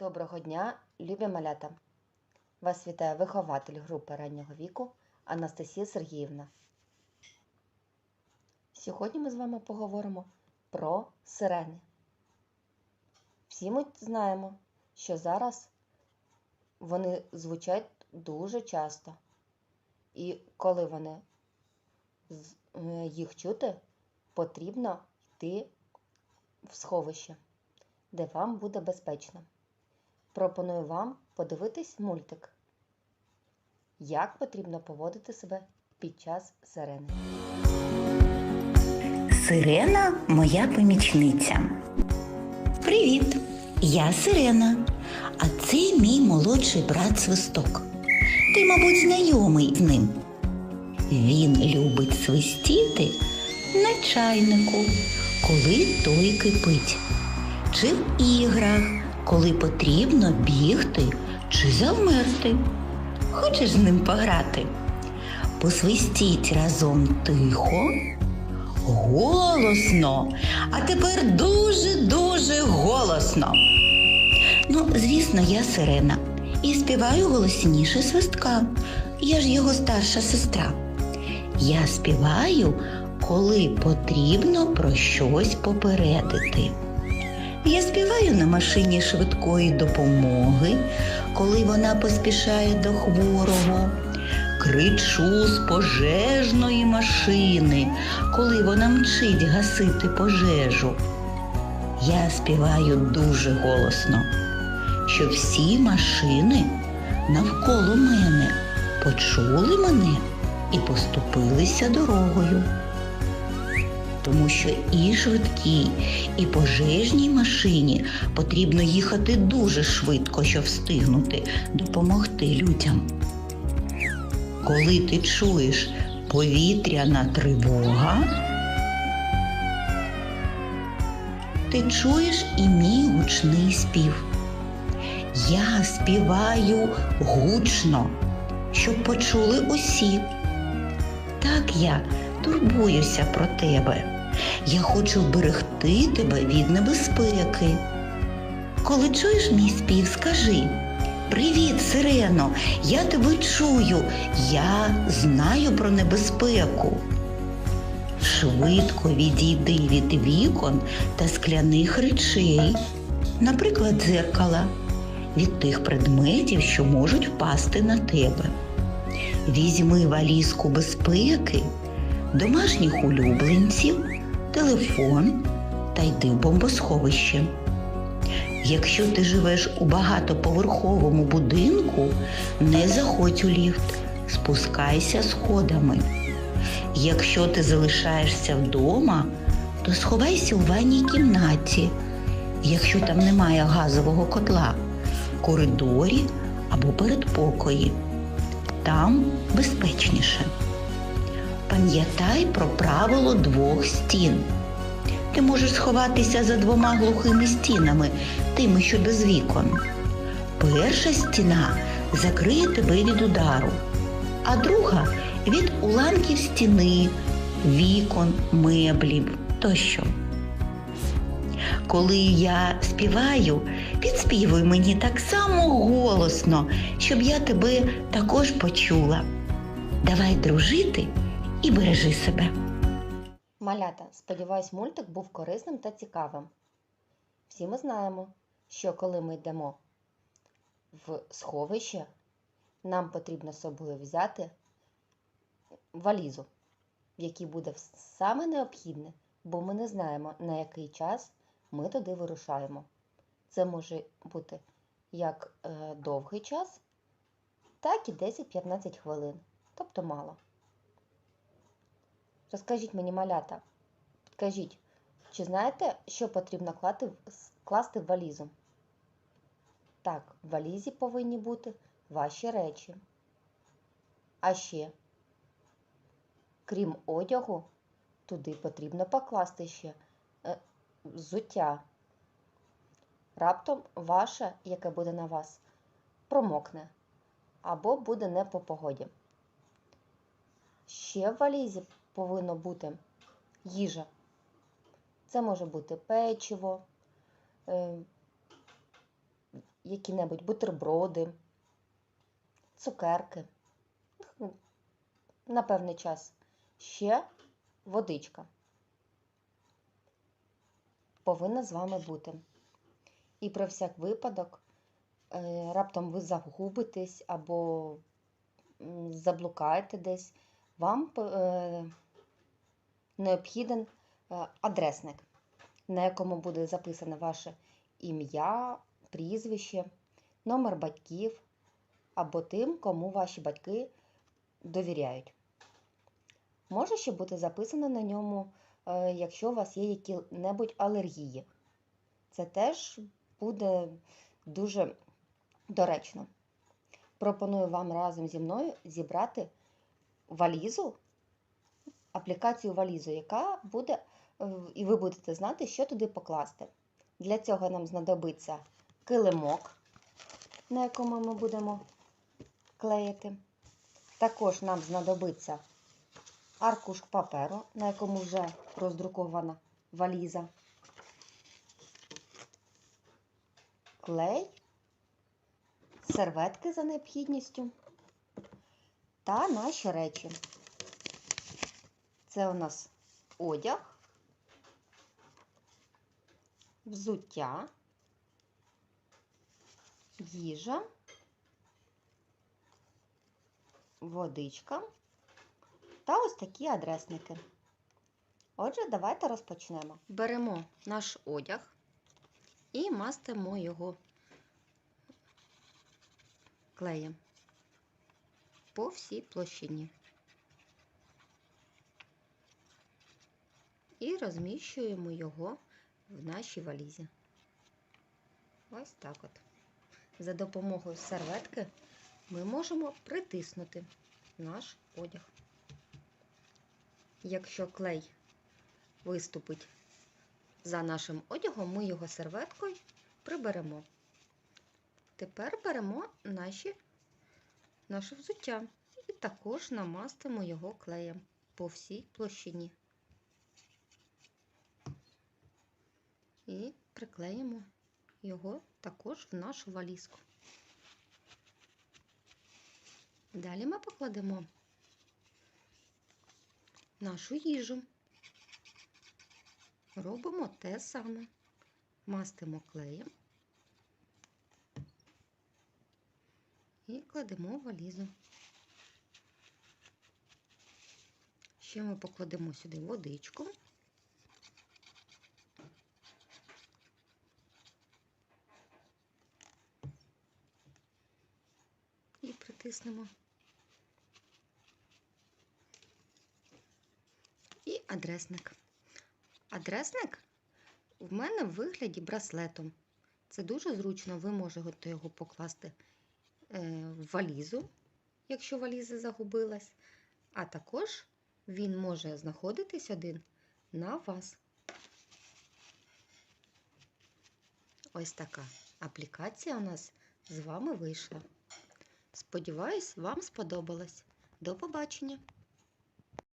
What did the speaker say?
Доброго дня, любі малята! Вас вітає вихователь групи раннього віку Анастасія Сергіївна. Сьогодні ми з вами поговоримо про сирени. Всі ми знаємо, що зараз вони звучать дуже часто. І коли вони е, їх чути, потрібно йти в сховище, де вам буде безпечно. Пропоную вам подивитись мультик, як потрібно поводити себе під час сирени. Сирена моя помічниця. Привіт! Я Сирена, а це мій молодший брат Свисток. Ти, мабуть, знайомий з ним. Він любить свистіти на чайнику, коли той кипить, чи в іграх, коли потрібно бігти чи завмерти. Хочеш з ним пограти? Посвистіть разом тихо, Голосно, а тепер дуже-дуже голосно. Ну, звісно, я сирена і співаю голосніше свистка. Я ж його старша сестра. Я співаю, коли потрібно про щось попередити. Я співаю на машині швидкої допомоги, коли вона поспішає до хворого. Кричу з пожежної машини, коли вона мчить гасити пожежу. Я співаю дуже голосно, щоб всі машини навколо мене почули мене і поступилися дорогою. Тому що і швидкій, і пожежній машині потрібно їхати дуже швидко, щоб встигнути допомогти людям. Коли ти чуєш повітряна тривога, ти чуєш і мій гучний спів. Я співаю гучно, щоб почули усі. Так я турбуюся про тебе. Я хочу вберегти тебе від небезпеки. Коли чуєш мій спів, скажи. Привіт, Сирено! Я тебе чую. Я знаю про небезпеку. Швидко відійди від вікон та скляних речей, наприклад, дзеркала, від тих предметів, що можуть впасти на тебе. Візьми валізку безпеки, домашніх улюбленців, телефон та йди в бомбосховище. Якщо ти живеш у багатоповерховому будинку, не заходь у ліфт, спускайся сходами. Якщо ти залишаєшся вдома, то сховайся у ванній кімнаті, якщо там немає газового котла, коридорі або передпокої. Там безпечніше. Пам'ятай про правило двох стін. Ти можеш сховатися за двома глухими стінами, тими, що без вікон. Перша стіна закриє тебе від удару, а друга від уламків стіни, вікон, меблів тощо. Коли я співаю, підспівуй мені так само голосно, щоб я тебе також почула. Давай дружити і бережи себе. Малята, сподіваюсь, мультик був корисним та цікавим. Всі ми знаємо, що коли ми йдемо в сховище, нам потрібно з собою взяти валізу, в якій буде саме необхідне, бо ми не знаємо, на який час ми туди вирушаємо. Це може бути як е, довгий час, так і 10-15 хвилин, тобто мало. Розкажіть мені, малята, підкажіть, чи знаєте, що потрібно класти в валізу? Так, в валізі повинні бути ваші речі. А ще, крім одягу, туди потрібно покласти ще е, взуття. Раптом ваше, яке буде на вас, промокне або буде не по погоді. Ще в валізі повинно бути їжа. Це може бути печиво, е, які-небудь бутерброди, цукерки. Ну, На певний час. Ще водичка. Повинна з вами бути. І про всяк випадок, е, раптом ви загубитесь або заблукаєте десь, вам е, необхіден е, адресник, на якому буде записане ваше ім'я, прізвище, номер батьків або тим, кому ваші батьки довіряють. Може ще бути записано на ньому, е, якщо у вас є які-небудь алергії. Це теж буде дуже доречно. Пропоную вам разом зі мною зібрати валізу, аплікацію валізу, яка буде, е, і ви будете знати, що туди покласти. Для цього нам знадобиться килимок, на якому ми будемо клеїти. Також нам знадобиться аркуш паперу, на якому вже роздрукована валіза, клей, серветки за необхідністю та наші речі. Це у нас одяг, взуття, їжа, водичка та ось такі адресники. Отже, давайте розпочнемо. Беремо наш одяг і мастимо його клеєм по всій площині. І розміщуємо його в нашій валізі. Ось так от. За допомогою серветки ми можемо притиснути наш одяг. Якщо клей виступить за нашим одягом, ми його серветкою приберемо. Тепер беремо наші, наше взуття і також намастимо його клеєм по всій площині. І приклеїмо його також в нашу валізку. Далі ми покладемо нашу їжу. Робимо те саме. Мастимо клеєм і кладемо в валізу. Ще ми покладемо сюди водичку. І притиснемо. І адресник. Адресник в мене в вигляді браслетом. Це дуже зручно, ви можете його покласти валізу, якщо валіза загубилась, а також він може знаходитись один на вас. Ось така аплікація у нас з вами вийшла. Сподіваюсь, вам сподобалось. До побачення!